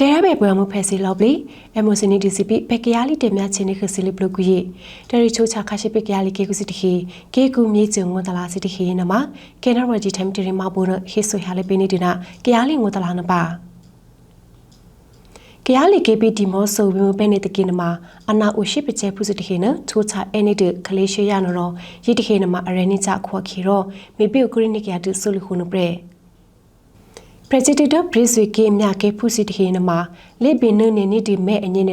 တဲရဘေပွဲမှုဖက်စီလောက်ပလီအမိုစနီဒီစီပီပက်ကရလီတင်မြချင်းနေခစီလီဘလကူရီတရီချိုချခါရှိပက်ကရလီကေကူစီတခီကေကူမြေကျုံငွန်တလာစီတခီနမကေနရဂျီတမ်တီရီမဘောနဟေဆိုရလေပင်းနေဒနာကရလီငွန်တလာနပါကရလီကေ ပီဒီမောဆိုဝီမပဲနေတကိနမအနာ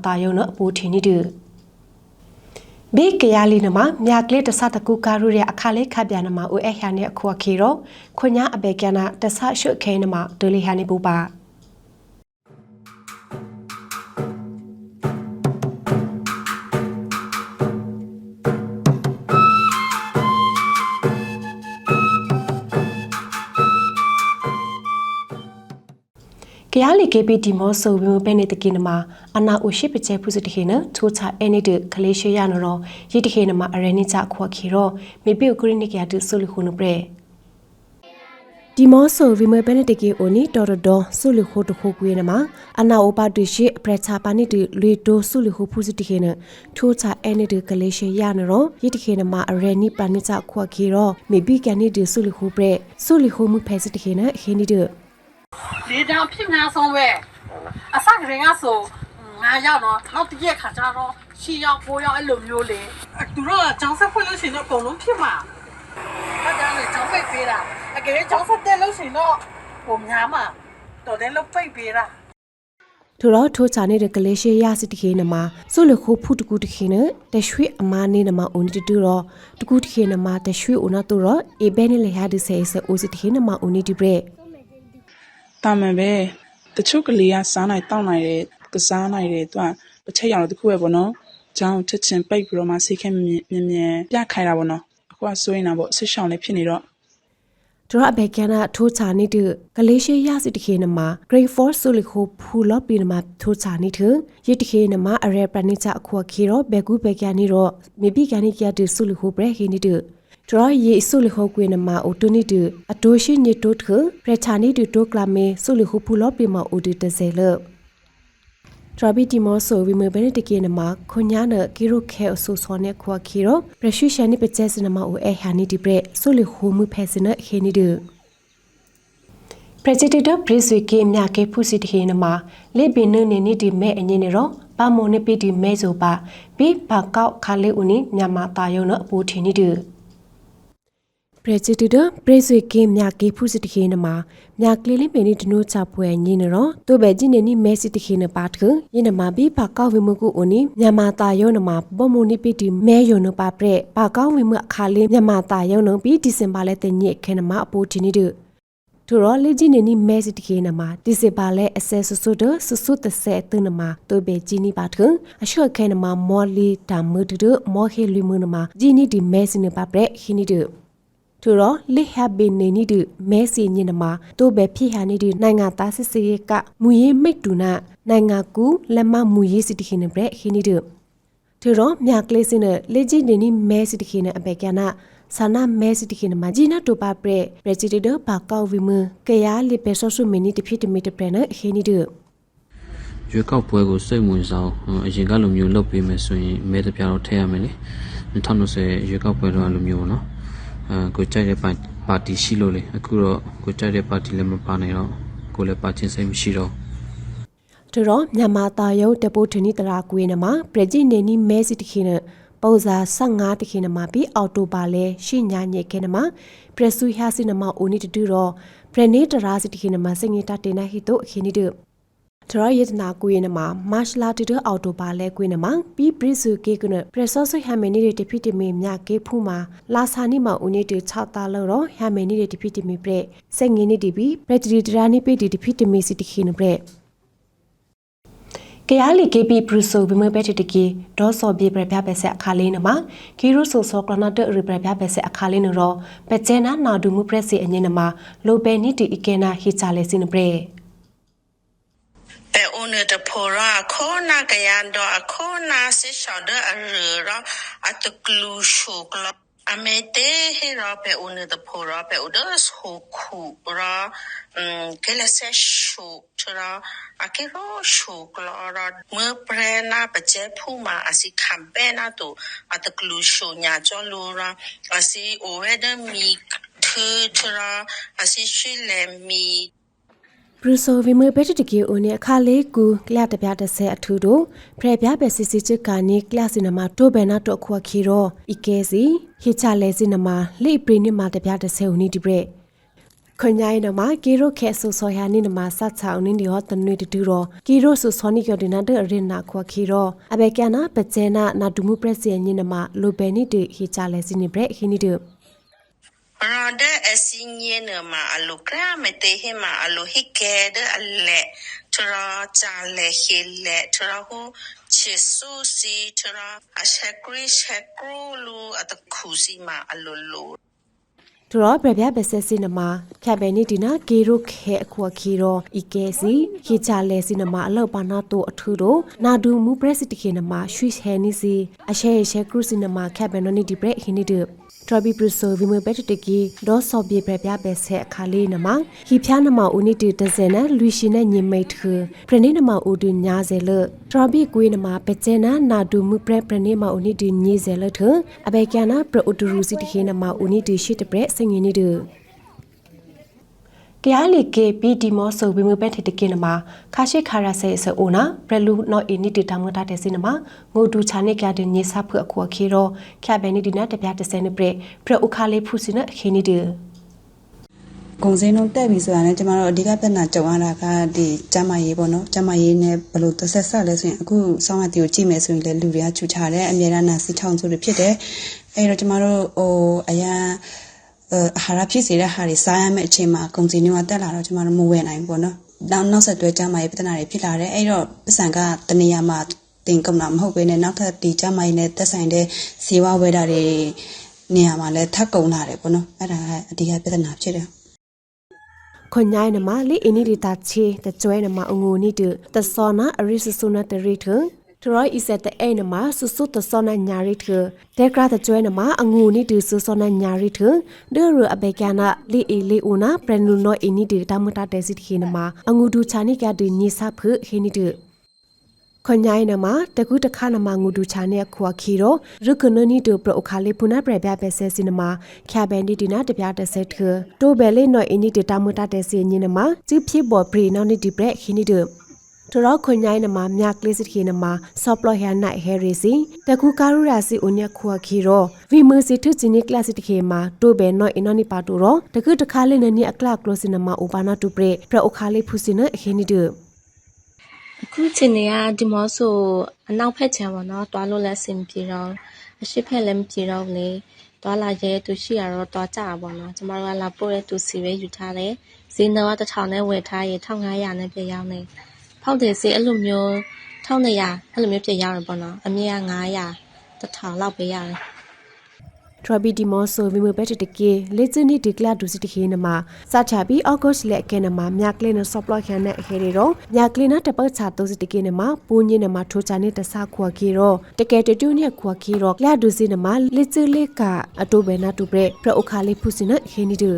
အိုရှိပချေဖုစတခေနထိုချအနိဒခလေးရှေရနော်ရီတခေနမအရနိချခွာခီရောမေပိုကရိနိကရတုဆုလခုနပရေပရက်ဇီဒန့်ဘရစ်ဝီကေမြကေဖုစီတခေနမလေဘင်းနနေနေဒီမဲ ကရလီ KPT မောဆိုဝီမပဲနေတကိနမအနာအိုရှိပချေဖုစတခေနထိုချအနိဒခလေးရှရနရောယိတခေနမအရနိချခွာခေရောမေပိုကရိနိကရတုဆုလခုနပရေဒီမောဆိုဝီမပဲနေတကိအိုနီတော်တော်ဆုလခုတခုကွေးနမအနာအိုပါတုရှိပရချာပါနိတလွေတိုဆုလခုဖုစတခေနထိုချအနိဒခလေးရှရနရောယိတခေနမအရနိပနိချခွာခေရောမေပိကနိဒဆုလခုပရေဆုလခုမှုဖဲစတခေနခေနိဒ လေတောင်ဖြစ်များဆုံးပဲအစကရင်ကဆိုငါရောက်တော့နောက်တစ်ရက်ခါကျတော့ရှီရောက်ကိုရောက်အဲ့လိုမျိုးလေအဲ့သူတို့ကကျောင်းဆက်ဖွင့်လို့ရှိရင်တော့အကုန်လုံးဖြစ်မှာအဲ့ဒါလေကျောင်းပိတ်ပေးတာအကယ်၍ကျောင်းဆက်တက်လို့ရှိရင်တော့ပုံများမှာတော်တယ်လို့ပိတ်ပေးတာထိုတော့ထိုချာနေတဲ့ကလေးရှိရစစ်တခေနမှာဆိုလခုဖုတကူတခေနတရွှေအမားနေနမှာအုန်တူတော့တကူတခေနမှာတရွှေဦးနာတူတော့အေဘဲနေလေဟာဒီဆေဆအိုစစ်တခေနမှာအုန်ဒီပရက် တာမန်ပဲတချို့ကလေးကစားနိုင်တောက်နိုင်တယ်ကစားနိုင်တယ်သူကတစ်ချက်ရောင်တစ်ခုပဲပေါ့နော်။ကျောင်းချက်ချင်းပိတ်ပြီးတော့မှစိတ်ခဲမြင်မြင်မြင်ပြခိုင်းတာပေါ့နော်။အခုကစိုးရင်တာပေါ့ဆစ်ရှောင်းလေးဖြစ်နေတော့တို့အဘေကနာထိုချာနေတဲ့ကလေးရှိရစစ်တခေနမှာ grade 4ဆိုလခုဖူလော့ပီနမှာထိုချာနေထရစ်တခေနမှာအရဲပနိချအခွာခေရောဘေကူဘေကန်နေတော့မေဘီကန်နီကရတဲ့ဆိုလခုဘရက်ဟင်းနေတဲ့ ဒရယေဆုလခုကွေနမအိုတိုနီတူအတိုရှိညတိုထပရချာနီတူတိုကလာမေဆုလခုဖူလောပေမအိုဒီတဇေလထရဘီတီမောဆိုဝီမေဘနေတကေနမခွညာနကီရိုခဲအဆူဆောနေခွာခီရောပရရှိရှန်နိပကျဲစနမအိုအဲဟာနီဒီပရဆုလခုမှုဖဲစနခေနီတူ President Briswe ke mya ke phusi the na ma le bin ne ni di me anyi ne ro ba mo ne pi di me so ba bi ba kaw kha le uni nya ma ta yo no apu thi ni du President Briswe ke mya ke phusi the na ma mya kle le me ni dno cha pwe anyi ne ro to be ji ne ni me si the na pa thu yin na ma bi ba kaw we mu ku uni nya ma ta yo na ma bo mo ni pi di me yo no pa pre ba kaw we mu kha le nya ma ta yo no bi December le te ni ke na ma apu thi ni du ထူရောလေဂျီနေနီမဲစီတကေနမှာဒီစပါလဲအဆဲဆဆဒဆဆတဆဲတနမှာတိုဘေဂျီနီပါထအရှော့ခဲနမှာမော်လီတာမဒဒမော်ဟေလူမနမှာဂျီနီဒီမဲစီနပါပရက်ခီနီဒ ထူရောလိဟဘင်နေနီဒမဲစီညနမှာတိုဘေဖြစ်ဟာနီဒီနိုင်ငံသားစစ်စေကမူရေးမိတ်တူနာနိုင်ငံကူလက်မမူရေးစီတခေနပရက်ခီနီဒထူရောမြကလေးစင်းလေဂျီနေနီမဲစီတခေနအဘေကနာဆာနာမဲစီတခိနမဂျီနာတိုပါပရက်ပရက်ဂျီတဘာကောက်ဝီမကရလီပေဆောဆုမီနီတဖိတမီတပရနခေနီဒရွေးကောက်ပွဲကိုစိတ်ဝင်စားအောင်အရင်ကလိုမျိုးလုပ်ပေးမယ်ဆိုရင်မဲတပြားတော့ထည့်ရမယ်လေ2020ရွေးကောက်ပွဲတော့လိုမျိုးပေါ့နော်အဲ ကိုကြိုက်တဲ့ပါတီရှိလို့လေအခုတော့ကိုကြိုက်တဲ့ပါတီလည်းမပါနိုင်တော့ကိုလည်းပါချင်းစိတ်မရှိတော့ထရောမြန်မာတာယုံတပိုထနီတရာကွေးနမှာပရက်ဂျီနေနီမဲစီတခိနပုံစာ15တခိနမှာပြီးအော်တိုပါလဲရှင့်ညာညေခဲနမှာပရက်ဆူဟာစီနမှာအိုနီတတူတော့ပရနေတရာစီတခိနမှာစငေတာတေနာဟီတိုအခင်းနီ ဒထရယတနာကွေးနမှာမတ်လာတီတအော်တိုပါလဲကွေးနမှာပြီးဘရစ်ဆူကေကနပရက်ဆော့ဆဟမနီတဖိတမီမြကေဖူမှာလာဆာနီမှာဦးနီတ6တာလောတော့ဟမနီတဖိတမီပရက်စငေနီတီဘီပရက်တီတရာနီပေတီတဖိတမီစီတခိနပရက်ကရလီကေပီဘရူဆိုဘမဘက်တတကီဒေါ်စော်ပြေပြပြပဲဆက်အခါလေးနမှာကီရုဆိုဆောကလနာတရပြပြပဲဆက်အခါလေးနရောပကျဲနာနာဒူမှုပရက်စီအငင်းနမှာလိုပဲနီတီအကေနာဟီချာလေစင်ပရေ ပဲအုံးတဲ့ဖော်ရာခေါ်နာကရန်တော့အခေါ်နာစစ်ရှောင်းတဲ့အရရအတကလူရှုကလပ်အမေတေဟေရာပဲအုံးတဲ့ဖော်ရာပဲဥဒစဟုခုရာကလဆဲရှုထရာအကေရောရှုကလာရာမပရနာပကျဖူမာအစီခံပဲနာတို့အတကလူရှုညာကျော်လူရာအစီအိုဝဲဒမီထထရာအစီရှိလေမီ ဘရူဆိုဗီမဘက်တကီအိုနေအခါလေးကူကလတ်တပြတဲ့ဆဲအထူတို့ဖရပြပဲစစ်စစ်ချကာနေကလတ်စင်နမတိုဘဲနာတော့ခွာခီရောဤကဲစီဟိချလဲစင်နမလိပရိနိမတပြတဲ့ဆဲဦးနီဒီဘရက်ခွန်ညာနမကီရိုခဲဆူဆိုယာနိနမဆတ်ချောင်းနိဒီဟောတနွေတူရောကီရိုဆူဆောနိကဒနာတဲ့ရင်နာခွာခီရောအဘေကနာပကျဲနာနာဒူမှုပရက်စီညနမလိုဘဲနိတေဟိချလဲစင်နိဘရက်ဟိနိတေ Rada asinye na ma alukra mete he ma alohike de alle tura chale hele tura ho chisu si tura ashakri shakru lu at kusi ma alulu သူတော့ပြပြပဲဆက်စင်းနမဖြတ်ပဲနေဒီနာကေရုခဲအခွာခီရောဤကဲစီခေချလဲစင်းနမအလောက်ပါနာတိုအထူတို့နာဒူမူပရက်စစ်တခေနမရွှိဟဲနီစီအရှဲရှဲကရုစင်းနမခက်ပဲနော်နီဒီဘရက်ဟီနီဒ ထရဘီပရဆိုဗီမဘက်တကီဒေါ်ဆော့ပြေပြပြပဲဆက်အခါလေးနမဟီဖျားနမဦးနီတီဒဇန်နလူရှိနေညင်မိတ်ခပရနေနမဦးဒညာဇဲလထရဘီကွေးနမပကျဲနာနာဒူမူပရက်ပရနေမဦးနီတီညေဇဲလထအဘေကျနာပရဥတူရူစီတခေနမဦးနီတီရှိတပရက်စငင်းနီဒ ကရားလီကေပီဒီမောဆိုဝီမဘက်ထတကိနမခါရှိခါရဆေဆအိုနာဘရလူနော့အီနီတီတမတာတဲ့စင်နမငိုဒူချာနေကြတဲ့ညေဆဖုအခွာခေရောခဘဲနီဒီနာတပြတဲ့စနေပရပရဥခါလေးဖုစီနခေနီဒီဂုံစင်းလုံးတက်ပြီဆိုတာနဲ့ကျမတို့အဓိကပြဿနာကြုံရတာကဒီကျမရေးပေါ့နော်ကျမရေးနဲ့ဘယ်လိုသက်ဆက်ဆက်လဲဆိုရင်အခုဆောင်းမတီကိုကြည့်မယ်ဆိုရင်လည်းလူတွေကချူချတယ်အများရနာစီထောင်စုတွေဖြစ်တယ်အဲ့တော့ကျမတို့ဟိုအရန် အာဟာရဖြစ်စေတဲ့ဟာတွေစားရမယ့်အချိန်မှာဂုံစင်းတွေကတက်လာတော့ကျမတို့မဝယ်နိုင်ဘူးပေါ့နော်နောက်နောက်ဆက်တွဲကျမရေးပြဿနာတွေဖြစ်လာတယ်အဲ့တော့ပစံကတနေရာမှာတင်ကုန်တာမဟုတ်ဘဲနဲ့နောက်ထပ်ဒီကျမရေးနဲ့တက်ဆိုင်တဲ့ဇေဝဝဲတာတွေနေရာမှာလည်းထပ်ကုန်လာတယ်ပေါ့နော်အဲ့ဒါကအဓိကပြဿနာဖြစ်တယ်ခွန်ညိုင်းနမလီအင်းနီဒီတာချေတကျွဲနမအငူနီတူတဆောနာအရိဆဆုနာတရီထ ထရိုအီဆက်တဲ့အဲနမဆုဆုတဆောနာညာရီထဒေကရာတကျွဲနမအငူနီတူဆုဆောနာညာရီထဒေရအဘေကနာလီအီလီဦးနာပရနူနိုအင်းနီဒီတမတာတဲစီတခေနမအငူဒူချာနိကဒီညိဆဖခေနီတူခွန်ညိုင်းနမတကူတခနမငူဒူချာနေခွာခီရောရုကနနီတူပရအခါလေးပုနာပရပြပဲဆဲစင်နမခ ्या ဘန်ဒီဒီနာတပြတဲ့ဆက်ထတိုဘဲလေးနော်အင်းနီတတမတာတဲ့စီညင်နမជីဖြစ်ပေါ်ပရီနော်နီဒီဘရက်ခီနီတူ ထရောခွန်ညိုင်းနမမြကလေးစစ်ခေနမဆော့ပလော့ဟန်နိုင်ဟဲရီစီတကူကာရူရာစီဦးညခွာခီရောဗီမစီထုချီနီကလစ်စစ်ခေမှာတိုဘဲနော်အင်းနော်နီပါတူရောတကူတခါလေးနနီအကလကလောစင်နမဥပါနာတူပရပရအခါလေးဖူစင်နခီနီတူအခုချိန်နေကဒီမော့ဆိုအနောက်ဖက်ချမ်းပေါ့နော်တွားလို့လည်းအဆင်မပြေတော့အရှိဖက်လည်းမပြေတော့ဘူးလေတွားလာရဲသူရှိရတော့တွားကြတာပေါ့နော်ကျမတို့ကလာပို့တဲ့သူစီပဲယူထားတယ်ဈေးနှုန်းကတစ်ထောင်နဲ့ဝယ်ထားရင်1500နဲ့ပြရောက်နေ ဖောက်တယ်စီအဲ့လိုမျိုး1200အဲ့လိုမျိုးပြရောက်တယ်ပေါ့နော်အမြင့်က900တစ်ထောင်လောက်ပဲရတယ်ထရဘီဒီမောဆိုဗီမဘက်တကေလေချနီဒီကလာဒူစီတခေနမစာချဘီအော့ဂတ်လက်ကဲနမမြကလင်းနဆော့ပလော့ခန်နဲ့ဟေရီရောမြကလင်းနတပတ်ချာတိုစီတကေနမပူညင်းနမထိုချာနေတဆခွာခီရောတကယ်တူနေခွာခီရောကလာဒူစီနမလေချလေကအတိုဘဲနာတူပရပရအခါလေးဖုစနဟေနီဒူ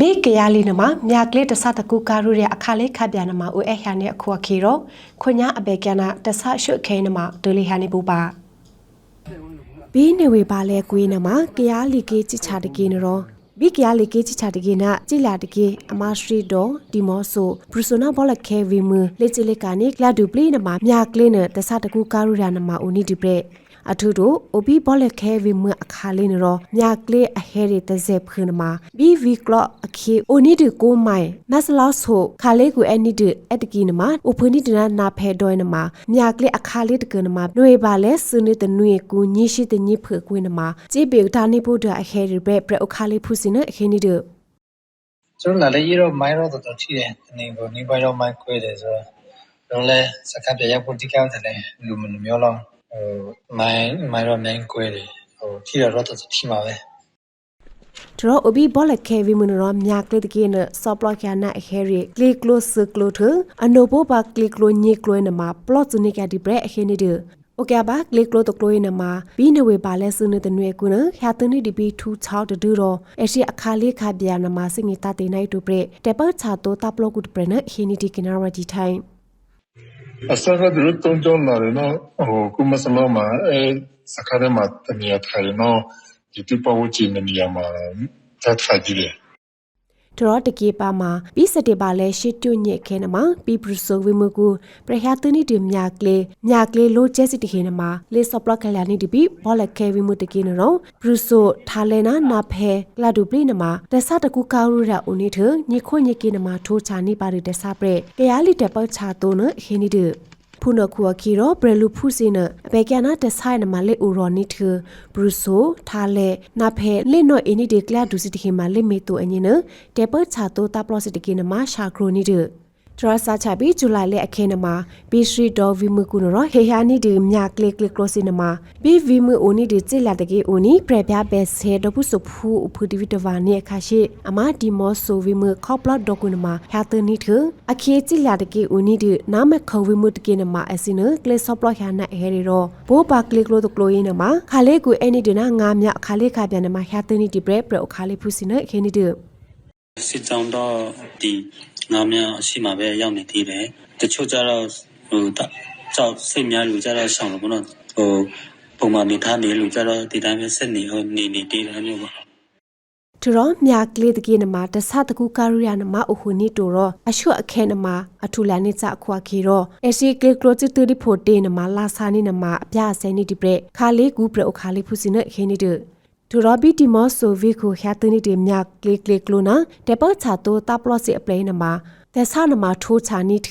ဘေကရလီနမမြကလေးတဆတကူကာရူရဲ့အခါလေးခပြနမဦးအဟယာနဲ့ခွာခီရောခွညာအဘေကနာတဆရှုခဲနမဒိုလီဟာနေပူပါဘီနေဝေပါလဲကွေးနမကရားလီကေချစ်ချာတကေနရောဘီကရားလီကေချစ်ချာတကေနာကြည်လာတကေအမစထရီဒေါ်ဒီမော့ဆိုဘရူဆိုနာဘောလခဲဗီမလေချီလေကာနိကလာဒူပလီနမမြကလင်းနတဆတကူကာရူရာနမဦးနီဒီပရက် အထူတို့အိုဘီဘောလခဲဗီမအခါလေးနရောမြကလေးအဟဲရီတဇက်ဖခနမဘီဗီကလော့အခေအိုနီဒီကိုမိုင်မဆလော့ဆိုခါလေးကိုအနီဒီအတကီနမအိုဖနီဒနာနာဖဲဒွိုင်းနမမြကလေးအခါလေးတကနမနှွေပါလဲစနေတနွေကူညရှိတညဖကွေးနမကြေဘေတာနေဖို့ဒအဟဲရီဘရက်ပရအခါလေးဖုစင်နအခင်းနီဒကျွန်တော်လည်းရတော့မိုင်းတော့တော်တော်ထိတယ်တနေကိုနေပိုင်းတော့မိုင်းခွဲတယ်ဆိုတော့တော့လဲစကပ်ပြရောက်ဖို့တိကောက်တယ်လေလူမလူမျိုးလုံးဟို မိုင်းမိုင်းတော့မိုင်းခွဲတယ်ဟိုထိတော့တော့တော်တော်ထိမှာပဲ ဒရောအဘီဘောလခဲဗီမနရောမြကလေးတကေနဆော့ပလော့ကျာနာဟဲရီကလီကလိုဆကလိုထအနိုဘောပါကလီကလိုညေကလိုနမပလော့ဇနီကဒီဘရက်အခင်းနီဒ โอเคပါကလစ်ကလိုတကလိုနမှာဘီနဝေပါလဲစနတဲ့နွေကုနဟာတနီဒီဘီထူချောက်တူရောအရှိအခါလေးခါပြာနမှာစငီတတေနိုင်တူပရတေပတ်ချာတိုတပ်လောကုတ်ပရနဟီနီတီကနာရဒီထိုင် အစကဒရုတုံးကြလာရနော်ဟိုကုမစမမအဲစကားမှာတမီးထိုင်နော်ဒီတိပဝချီနေရမှာသတ်ဖိုက်ကြီးလေ တရတကေပါမှာပြီးစတေပါလဲရှစ်တွညက်ခဲနမှာပီပရဆိုဝိမကူပရဟတနီဒီမြာကလေမြာကလေလိုကျက်စစ်တခေနမှာလေစပလကလနီဒီပီဘောလခဲဝိမတကေနရောပရဆိုထားလဲနာနာဖဲကလာဒူပရိနမှာတဆတကူကာရူရာဦးနီထညခွညကေနမှာထိုးချာနိပါရတဆပရကရလီတပတ်ချာတိုနဟင်းနီဒ ဖုနခုအခီရောဘရလူဖုစီနအပေကနာတဆိုင်နမလေဦးရောနိထဘရူဆိုထားလေနာဖဲလေနော့အင်းနီဒီကလာဒူစီတခေမှာလေမေတိုအညနတေပချာတိုတာပလောစီတကေနမှာရှာခရိုနီဒ တရစာချပီဇူလိုင်လေအခဲနမှာဘီစရီဒေါ်ဗီမကူနရဟေဟာနီဒီမြကလစ်ကလစ်ကလိုစီနမှာဘီဗီမအိုနီဒီจิလာတကေအိုနီပရပြဘက်ဆဲဒပုစဖူဖူဒီဗီတဗာနီအခါရှိအမဒီမောဆိုဗီမခေါပလတ်ဒကုနမှာဟာတနီထအခေจิလာတကေအိုနီဒီနာမခေါဝီမတကေနမှာအစင်းကလစ်ဆော့ပလတ်ဟာနာဟဲရီရောဘိုးပါကလစ်ကလိုတကလိုရင်နမှာခါလေးကူအဲ့နီဒီနာငါမြခါလေးခါပြန်နမှာဟာတနီဒီဘရက်ပရခါလေးဖူစီနခေနီဒီစစ်ကြောင်းတော့ဒီ ငါများအရှိမှပဲရောက်နေသေးတယ်တချို့ကျတော့ဟိုတကြောက်စိတ်များလူကျတော့ဆောင်လို့ဘောနော်ဟိုပုံမှန်နေထားနေလူကျတော့ဒီတိုင်းပဲဆက်နေဟိုနေနေသေးတယ်မျိုးပါထရောမြာကလေးတကေနမှာတဆတကူကာရူယာနမှာအဟုနီတိုရောအရှုအခဲနမှာအထူလာနေချခွာခီရောအစီကလကလိုချတူဒီဖိုတေနမှာလာဆာနီနမှာအပြဆဲနီဒီပရက်ခါလေးကူပရခါလေးဖူစီနခေနီ ဒထရောဘီတီမောဆိုဗီခုခ ्या တနီဒီမြာကလေးကလေးကလိုနာတေပချာတိုတပ်လော့စီအပလေးနမှာแต่ဆာနမှာထိုးချာနီထ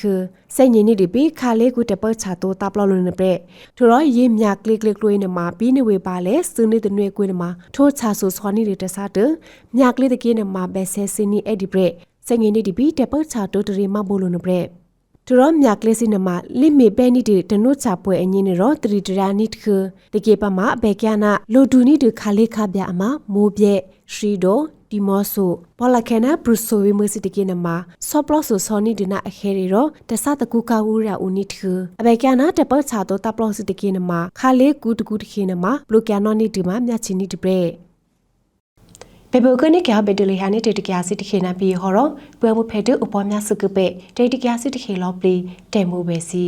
စိတ်ညင်နေဒီဘီခါလေးကူတပတ်ချာတိုတပ်လော့လို့နေပရက်ထရောရေမြာကလေးကလေးကလိုနမှာပြီးနေဝေပါလဲစနေတနွေကွေးနမှာထိုးချာဆိုဆွာနီတွေတဆာတမြာကလေးတကေနမှာဘက်ဆဲစင်းနီအဲ့ဒီပရက်စိတ်ငင်နေဒီဘီတပတ်ချာတိုတရီမဘိုလိုနေပရက် တရောမြကလေးစနမလိမေပဲနိတေတနုချပွဲအငင်းရောတရီတရာနိတခတကေပမအဘေကျနာလိုဒူနိတခါလေးခပြအမမိုးပြဲရှရီဒိုဒီမော့ဆိုဘောလခဲနာဘရူဆိုဝီမစီတကေနမဆော့ပလော့ဆိုဆောနီဒနာအခဲရီရောတဆတကူကာဝူရာဦးနိတခအဘေကျနာတပတ်ချာတော့တပလော့စီတကေနမခါလေးကူတကူတခေနမဘလိုကန်နော်နိဒီမမြချီနိတပရဲ ပေဘကနိကဘဒလီဟာနိတေတကယာစီတခေနာပြီးဟောတော့ပွဲမှုဖဲတဲ့ဥပမာစကပေတေတကယာစီတခေလောပလီတေမှုပဲစီ